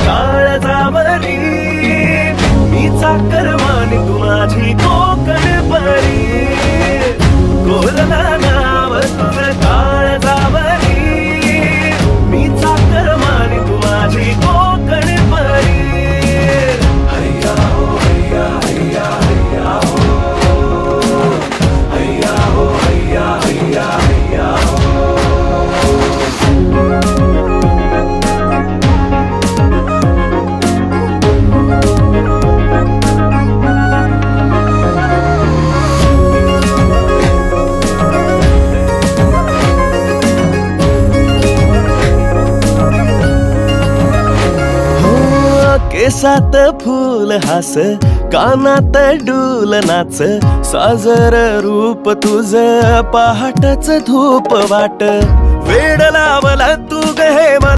काळ जावरी मी चाकर मानी तू माझी कोकण केसात फूल हास कानात डूल नाच. साजर रूप तुझ पहाटच धूप वाट. वेड लावला